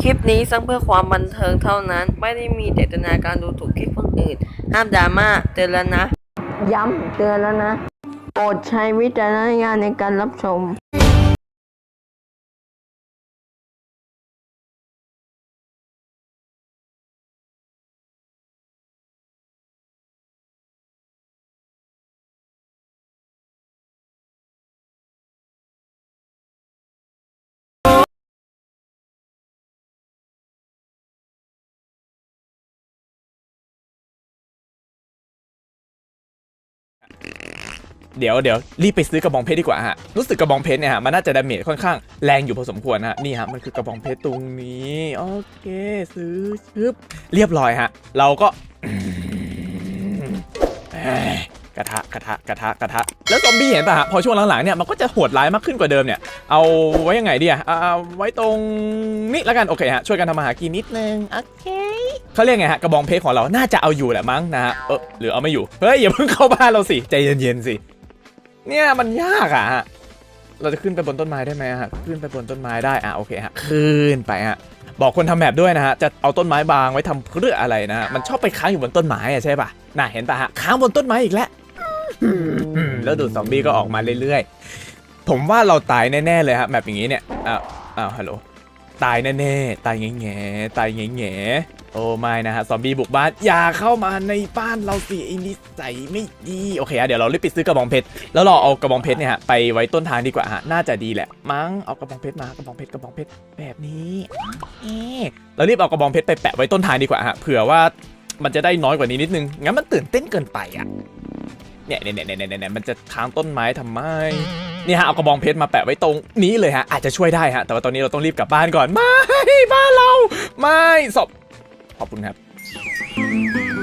คลิปนี้สร้างเพื่อความบันเทิงเท่านั้น ไม่ได้มีเจตนาการดูถูกคลิปคนอื่น ห้ามดราม่าเตือนแล้วนะ ย้ำเตือนแล้วนะ โปรดใช้วิจารณญาณในการรับชม เดี๋ยวเดี๋ยวรีบไปซื้อกระบองเพชรดีกว่าฮะรู้สึกกระบองเพชรเนี่ยฮะมันน่าจะดาเมจค่อนข้างแรงอยู่พอสมควรฮะนี่ฮะมันคือกระบองเพชรตรงนี้โอเคซื้อชึบเรียบร้อยฮะเราก็กระทะกระทะกระทะกระทะแล้วซอมบี้เห็นป่ะฮะพอช่วงหลังๆเนี่ยมันก็จะโหดร้ายมากขึ้นกว่าเดิมเนี่ยเอาไว้ยังไงดีอะเอาเอาไว้ตรงนี้แล้วกันโอเคฮะช่วยกันทำมาหากินนิดนึงโอเคเขาเรียกไงฮะกระบองเพชรของเราน่าจะเอาอยู่แหละมั้งนะฮะเออหรือเอาไม่อยู่เฮ้ยอย่าเพิ่งเข้าบ้านเราสิใจเย็นๆสิ เนี่ยมันยากอะฮะ เราจะขึ้นไปบนต้นไม้ได้ไหมฮะ ขึ้นไปบนต้นไม้ได้อะโอเคฮะ ขึ้นไปฮะ บอกคนทำแมปด้วยนะฮะ จะเอาต้นไม้บางไว้ทำเพื่ออะไรนะฮะ มันชอบไปค้างอยู่บนต้นไม้อะใช่ปะน่าเห็นปะฮะ ค้างบนต้นไม้อีกแล้วแล้วดูซอมบี้ก็ออกมาเรื่อยๆ ผมว่าเราตายแน่ๆเลยฮะแมปอย่างนี้เนี่ย อ้าว อ้าว ฮัลโหล ตายแน่ๆ ตายแง่ๆ ตายแง่ๆ โอ้ไม่นะฮะ ซอมบี้บุกบ้าน อย่าเข้ามาในบ้านเราสิไอ้นิสัยไม่ดี โอเคฮะเดี๋ยวเรารีบไปซื้อกระบองเพชร แล้วเราเอากระบองเพชรเนี่ยฮะไปไว้ต้นทางดีกว่าฮะ น่าจะดีแหละ มั้ง เอากระบองเพชรมากระบองเพชรกระบองเพชรแบบนี้เอ๊ะเรารีบเอากระบองเพชรไปแปะไว้ต้นทางดีกว่าฮะ เผื่อว่ามันจะได้น้อยกว่านี้นิดนึง งั้นมันตื่นเต้นเกินไปอะ เนี่ยเนี่ยเนี่ยเนี่ยมันจะค้างต้นไม้ทำไมนี่ฮะเอากระบองเพชรมาแปะไว้ตรงนี้เลยฮะอาจจะช่วยได้ฮะแต่ว่าตอนนี้เราต้องรีบกลับบ้านก่อนไม่บ้านเราไม่ศพขอบคุณครับ